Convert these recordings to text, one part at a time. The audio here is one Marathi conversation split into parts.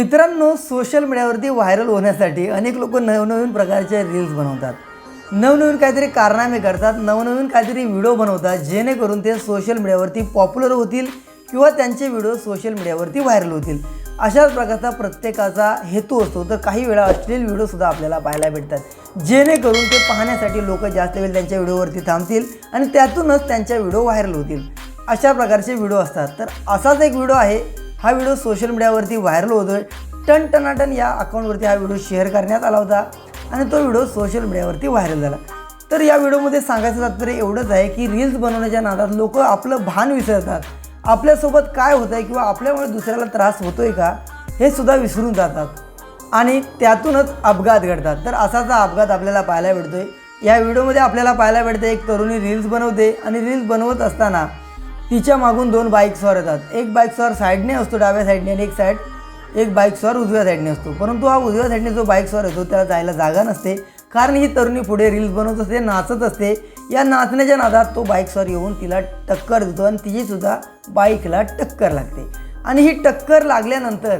मित्रांनो सोशल मीडियावरती व्हायरल होण्यासाठी अनेक लोक नवनवीन प्रकारचे रील्स बनवतात. नवनवीन काहीतरी कारनामे करतात नवनवीन काहीतरी व्हिडिओ बनवतात जेणेकरून ते सोशल मीडियावरती पॉप्युलर होतील किंवा त्यांचे व्हिडिओ सोशल मीडियावरती व्हायरल होतील. अशाच प्रकारचा प्रत्येकाचा हेतू असतो. तर काही वेळा अश्लील व्हिडिओसुद्धा आपल्याला पाहायला भेटतात. जेणेकरून ते पाहण्यासाठी लोक जास्त वेळ त्यांच्या व्हिडिओवरती थांबतील आणि त्यातूनच त्यांच्या व्हिडिओ व्हायरल होतील. अशा प्रकारचे व्हिडिओ असतात. तर असाच एक व्हिडिओ आहे हा व्हिडिओ सोशल मीडियावरती व्हायरल होतोय. टन टनाटन या अकाउंटवरती हा व्हिडिओ शेअर करण्यात आला होता आणि तो व्हिडिओ सोशल मीडियावरती व्हायरल झाला. तर या व्हिडिओमध्ये सांगायचं तात्पर्य एवढंच आहे की रील्स बनवण्याच्या नादात लोक आपलं भान विसरतात. आपल्यासोबत काय होतं आहे किंवा आपल्यामुळे दुसऱ्याला त्रास होतो आहे का हे सुद्धा विसरून जातात. आणि त्यातूनच अपघात घडतात. तर असाच अपघात आपल्याला पाहायला भेटतो आहे या व्हिडिओमध्ये आपल्याला पाहायला भेटतं एक तरुणी रील्स बनवते आणि रील्स बनवत असताना तिच्या मागून दोन बाईक स्वार येतात. एक बाईक साईडने असतो डाव्या साईडने आणि एक साईड एक बाईक स्वार उजव्या साईडने असतो. परंतु हा उजव्या साईडने जो बाईकस्वार येतो त्याला जायला जागा नसते. कारण ही तरुणी पुढे रील्स बनवत असते नाचत असते. या नाचण्याच्या नादात तो बाईकस्वार येऊन तिला टक्कर देतो आणि तिचीसुद्धा बाईकला टक्कर लागते. आणि ही टक्कर लागल्यानंतर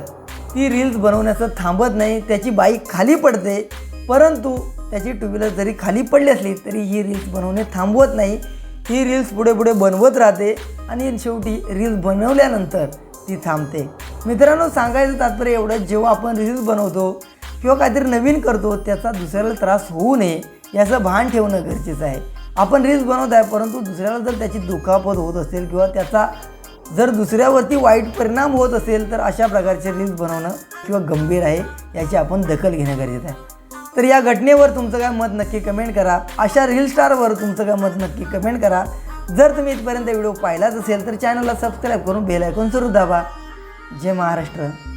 ती रील्स बनवण्याचं थांबत नाही त्याची बाईक खाली पडते. परंतु त्याची टू व्हीलर जरी खाली पडली असली तरी ही रील्स बनवणे थांबवत नाही. ही रील्स पुढे पुढे बनवत राहते आणि शेवटी रील्स बनवल्यानंतर ती थांबते. मित्रांनो सांगायचं तात्पर्य एवढं जेव्हा आपण रील्स बनवतो किंवा काहीतरी नवीन करतो त्याचा दुसऱ्याला त्रास होऊ नये याचं भान ठेवणं गरजेचं आहे. आपण रील्स बनवत आहे परंतु दुसऱ्याला जर त्याची दुखापत होत असेल किंवा त्याचा जर दुसऱ्यावरती वाईट परिणाम होत असेल तर अशा प्रकारचे रील्स बनवणं किंवा गंभीर आहे याची आपण दखल घेणं गरजेचं आहे. तर या घटनेवर तुमचं काय मत नक्की कमेंट करा. अशा रील स्टारवर तुमचं काय मत नक्की कमेंट करा. जर तुम्ही इथपर्यंत व्हिडिओ पाहिलाच असेल तर चॅनलला सबस्क्राईब करून बेल ऐकून सुरू दाबा. जय महाराष्ट्र.